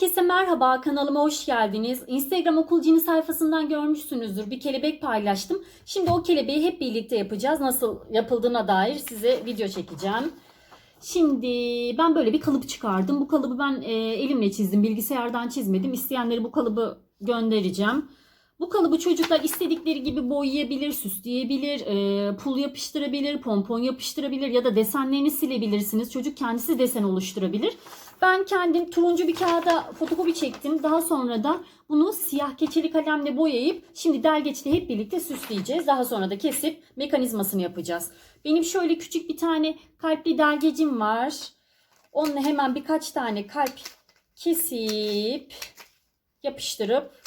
Herkese merhaba, kanalıma hoş geldiniz. Instagram Okul Cini sayfasından görmüşsünüzdür. Bir kelebek paylaştım. Şimdi o kelebeği hep birlikte yapacağız. Nasıl yapıldığına dair size video çekeceğim. Şimdi ben böyle bir kalıp çıkardım. Bu kalıbı ben e, elimle çizdim. Bilgisayardan çizmedim. İsteyenleri bu kalıbı göndereceğim. Bu kalıbı çocuklar istedikleri gibi boyayabilir, süsleyebilir, e, pul yapıştırabilir, pompon yapıştırabilir ya da desenlerini silebilirsiniz. Çocuk kendisi desen oluşturabilir. Ben kendim turuncu bir kağıda fotokopi çektim. Daha sonra da bunu siyah keçeli kalemle boyayıp şimdi delgeçte hep birlikte süsleyeceğiz. Daha sonra da kesip mekanizmasını yapacağız. Benim şöyle küçük bir tane kalpli delgecim var. Onunla hemen birkaç tane kalp kesip yapıştırıp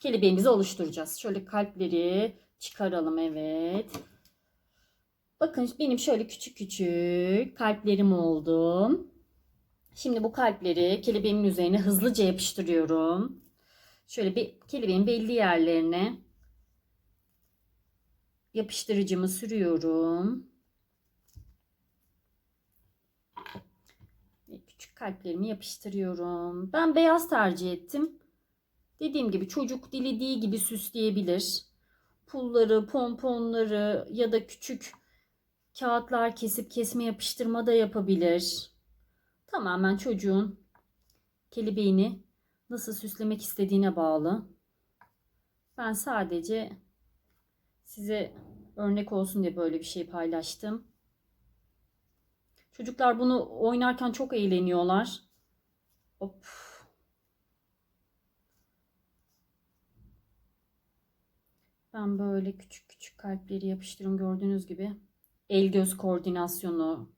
kelebeğimizi oluşturacağız. Şöyle kalpleri çıkaralım evet. Bakın benim şöyle küçük küçük kalplerim oldu. Şimdi bu kalpleri kelebeğimin üzerine hızlıca yapıştırıyorum. Şöyle bir kelebeğin belli yerlerine yapıştırıcımı sürüyorum. Küçük kalplerimi yapıştırıyorum. Ben beyaz tercih ettim. Dediğim gibi çocuk dilediği gibi süsleyebilir. Pulları, pomponları ya da küçük kağıtlar kesip kesme yapıştırma da yapabilir. Tamamen çocuğun kelebeğini nasıl süslemek istediğine bağlı. Ben sadece size örnek olsun diye böyle bir şey paylaştım. Çocuklar bunu oynarken çok eğleniyorlar. Hop. Ben böyle küçük küçük kalpleri yapıştırıyorum gördüğünüz gibi. El göz koordinasyonu,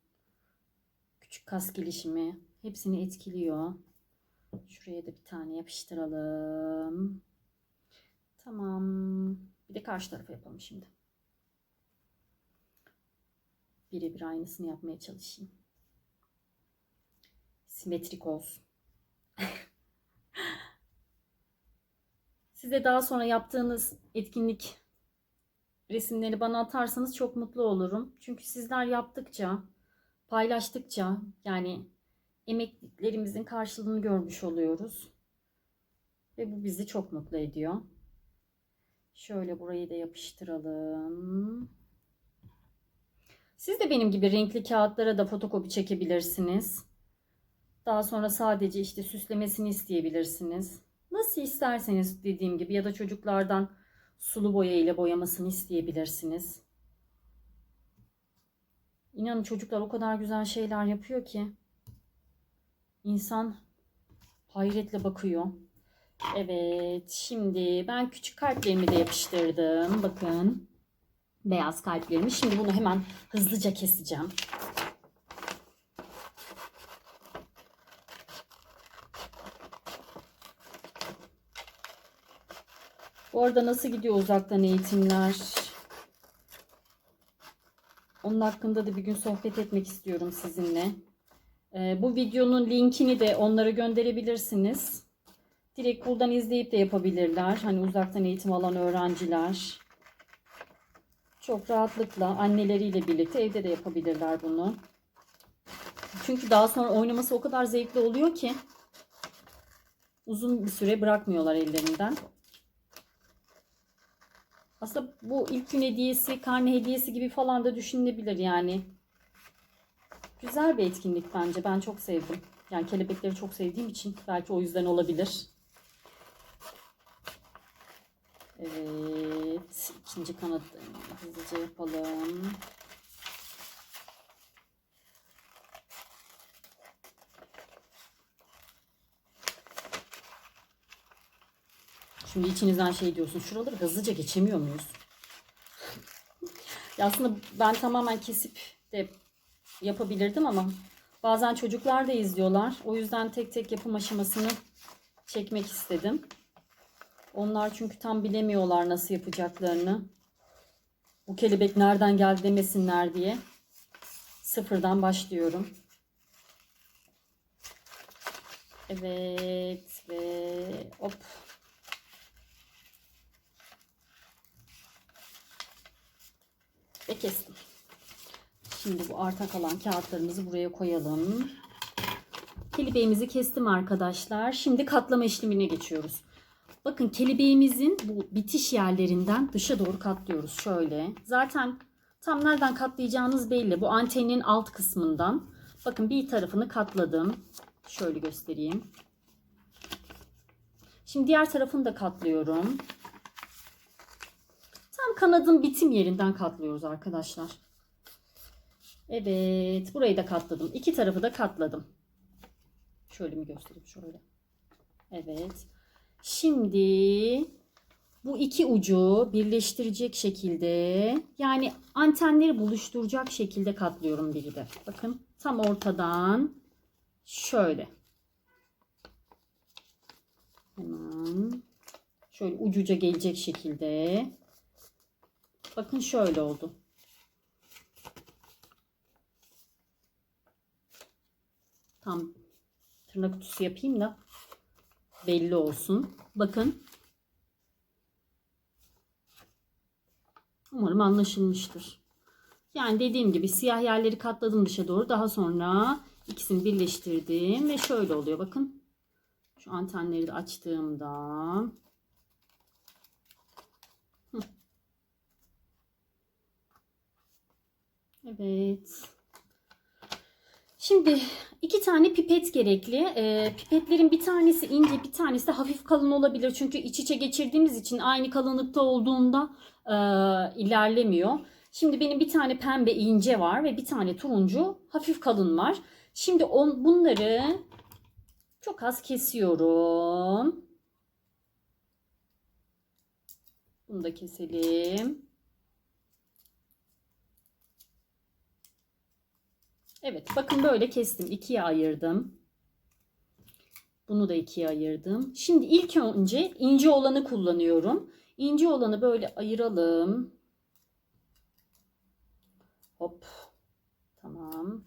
küçük kas gelişimi hepsini etkiliyor. Şuraya da bir tane yapıştıralım. Tamam. Bir de karşı tarafa yapalım şimdi. Birebir aynısını yapmaya çalışayım. Simetrik olsun. Size daha sonra yaptığınız etkinlik resimleri bana atarsanız çok mutlu olurum. Çünkü sizler yaptıkça, paylaştıkça yani emeklerimizin karşılığını görmüş oluyoruz. Ve bu bizi çok mutlu ediyor. Şöyle burayı da yapıştıralım. Siz de benim gibi renkli kağıtlara da fotokopi çekebilirsiniz. Daha sonra sadece işte süslemesini isteyebilirsiniz. Nasıl isterseniz dediğim gibi ya da çocuklardan sulu boya ile boyamasını isteyebilirsiniz. İnanın çocuklar o kadar güzel şeyler yapıyor ki insan hayretle bakıyor. Evet, şimdi ben küçük kalplerimi de yapıştırdım. Bakın. Beyaz kalplerimi. Şimdi bunu hemen hızlıca keseceğim. Bu arada nasıl gidiyor uzaktan eğitimler? Onun hakkında da bir gün sohbet etmek istiyorum sizinle. Ee, bu videonun linkini de onlara gönderebilirsiniz. Direkt buradan izleyip de yapabilirler. Hani uzaktan eğitim alan öğrenciler. Çok rahatlıkla anneleriyle birlikte evde de yapabilirler bunu. Çünkü daha sonra oynaması o kadar zevkli oluyor ki uzun bir süre bırakmıyorlar ellerinden. Aslında bu ilk gün hediyesi, karne hediyesi gibi falan da düşünülebilir yani. Güzel bir etkinlik bence. Ben çok sevdim. Yani kelebekleri çok sevdiğim için belki o yüzden olabilir. Evet. ikinci kanat hızlıca yapalım. Şimdi içinizden şey diyorsun. Şuraları hızlıca geçemiyor muyuz? ya aslında ben tamamen kesip de yapabilirdim ama bazen çocuklar da izliyorlar. O yüzden tek tek yapım aşamasını çekmek istedim. Onlar çünkü tam bilemiyorlar nasıl yapacaklarını. Bu kelebek nereden geldi demesinler diye. Sıfırdan başlıyorum. Evet ve hop. Ve kestim. Şimdi bu arta kalan kağıtlarımızı buraya koyalım. Kelebeğimizi kestim arkadaşlar. Şimdi katlama işlemine geçiyoruz. Bakın kelebeğimizin bu bitiş yerlerinden dışa doğru katlıyoruz. Şöyle. Zaten tam nereden katlayacağınız belli. Bu antenin alt kısmından. Bakın bir tarafını katladım. Şöyle göstereyim. Şimdi diğer tarafını da katlıyorum. Tam kanadın bitim yerinden katlıyoruz arkadaşlar. Evet. Burayı da katladım. İki tarafı da katladım. Şöyle mi göstereyim? Şöyle. Evet. Şimdi bu iki ucu birleştirecek şekilde yani antenleri buluşturacak şekilde katlıyorum biri de. Bakın tam ortadan şöyle. Hemen şöyle ucuca gelecek şekilde. Bakın şöyle oldu. Tam tırnak kutusu yapayım da belli olsun. Bakın. Umarım anlaşılmıştır. Yani dediğim gibi siyah yerleri katladım dışa doğru. Daha sonra ikisini birleştirdim ve şöyle oluyor. Bakın. Şu antenleri de açtığımda Evet. Şimdi iki tane pipet gerekli. Ee, pipetlerin bir tanesi ince bir tanesi de hafif kalın olabilir. Çünkü iç içe geçirdiğimiz için aynı kalınlıkta olduğunda e, ilerlemiyor. Şimdi benim bir tane pembe ince var ve bir tane turuncu hafif kalın var. Şimdi on, bunları çok az kesiyorum. Bunu da keselim. Evet bakın böyle kestim. ikiye ayırdım. Bunu da ikiye ayırdım. Şimdi ilk önce ince olanı kullanıyorum. İnce olanı böyle ayıralım. Hop. Tamam.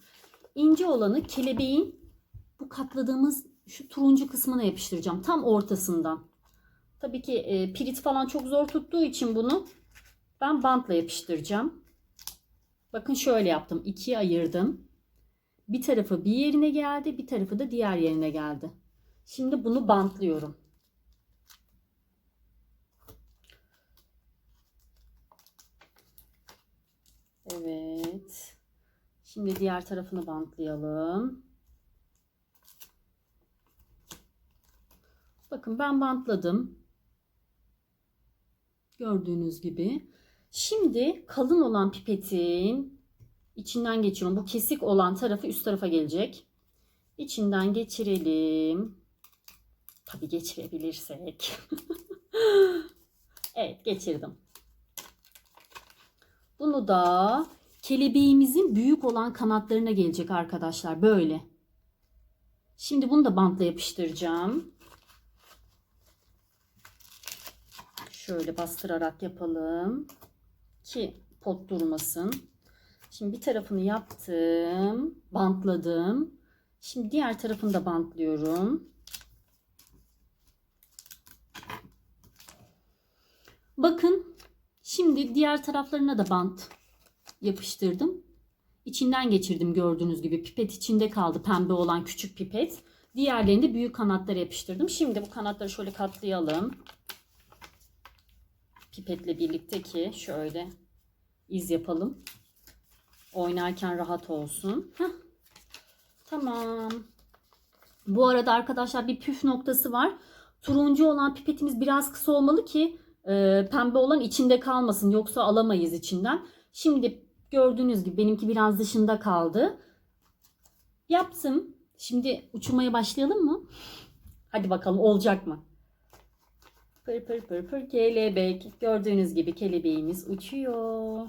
İnce olanı kelebeğin bu katladığımız şu turuncu kısmına yapıştıracağım. Tam ortasından. Tabii ki e, pirit falan çok zor tuttuğu için bunu ben bantla yapıştıracağım. Bakın şöyle yaptım. ikiye ayırdım. Bir tarafı bir yerine geldi, bir tarafı da diğer yerine geldi. Şimdi bunu bantlıyorum. Evet. Şimdi diğer tarafını bantlayalım. Bakın ben bantladım. Gördüğünüz gibi. Şimdi kalın olan pipetin içinden geçiyorum. Bu kesik olan tarafı üst tarafa gelecek. İçinden geçirelim. Tabii geçirebilirsek. evet geçirdim. Bunu da kelebeğimizin büyük olan kanatlarına gelecek arkadaşlar. Böyle. Şimdi bunu da bantla yapıştıracağım. Şöyle bastırarak yapalım. Ki pot durmasın. Şimdi bir tarafını yaptım. Bantladım. Şimdi diğer tarafını da bantlıyorum. Bakın şimdi diğer taraflarına da bant yapıştırdım. İçinden geçirdim gördüğünüz gibi. Pipet içinde kaldı pembe olan küçük pipet. Diğerlerini de büyük kanatlara yapıştırdım. Şimdi bu kanatları şöyle katlayalım. Pipetle birlikte ki şöyle iz yapalım. Oynarken rahat olsun. Heh. Tamam. Bu arada arkadaşlar bir püf noktası var. Turuncu olan pipetimiz biraz kısa olmalı ki e, pembe olan içinde kalmasın. Yoksa alamayız içinden. Şimdi gördüğünüz gibi benimki biraz dışında kaldı. Yaptım. Şimdi uçurmaya başlayalım mı? Hadi bakalım olacak mı? Pır pır pır pır kelebek. Gördüğünüz gibi kelebeğimiz uçuyor.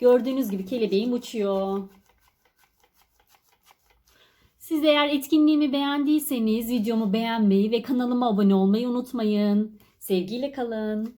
Gördüğünüz gibi kelebeğim uçuyor. Siz eğer etkinliğimi beğendiyseniz videomu beğenmeyi ve kanalıma abone olmayı unutmayın. Sevgiyle kalın.